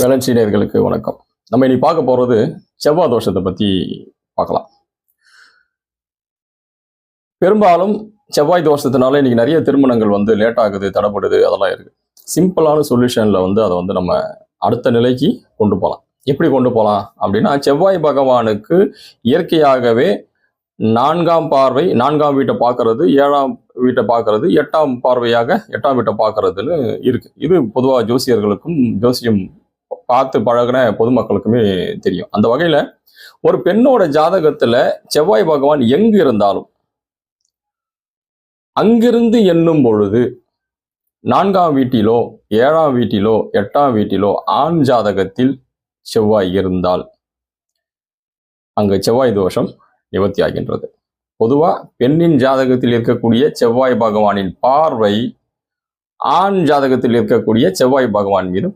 வேளச்சீனியர்களுக்கு வணக்கம். நம்ம இனி பார்க்க போறது செவ்வாய் தோஷத்தை பத்தி பார்க்கலாம். பெரும்பாலும் செவ்வாய் தோஷத்தினால இன்னைக்கு நிறைய திருமணங்கள் வந்து லேட் ஆகுது தடைப்படுது அதெல்லாம் இருக்கு. சிம்பிளான சொல்யூஷன்ல வந்து அதை வந்து நம்ம அடுத்த நிலைக்கு கொண்டு போகலாம் எப்படி கொண்டு போகலாம் அப்படின்னா செவ்வாய் பகவானுக்கு இயற்கையாகவே நான்காம் பார்வை நான்காம் வீட்டை பார்க்கறது ஏழாம் வீட்டை பார்க்கறது எட்டாம் பார்வையாக எட்டாம் வீட்டை பார்க்கறதுன்னு இருக்கு. இது பொதுவாக ஜோசியர்களுக்கும் ஜோசியம் பார்த்து பழகின பொதுமக்களுக்குமே தெரியும். அந்த வகையில ஒரு பெண்ணோட ஜாதகத்துல செவ்வாய் பகவான் எங்கு இருந்தாலும் அங்கிருந்து எண்ணும் பொழுது நான்காம் வீட்டிலோ ஏழாம் வீட்டிலோ எட்டாம் வீட்டிலோ ஆண் ஜாதகத்தில் செவ்வாய் இருந்தால் அங்கு செவ்வாய் தோஷம் நிவர்த்தி ஆகின்றது. பொதுவா பெண்ணின் ஜாதகத்தில் இருக்கக்கூடிய செவ்வாய் பகவானின் பார்வை ஆண் ஜாதகத்தில் இருக்கக்கூடிய செவ்வாய் பகவான் மீது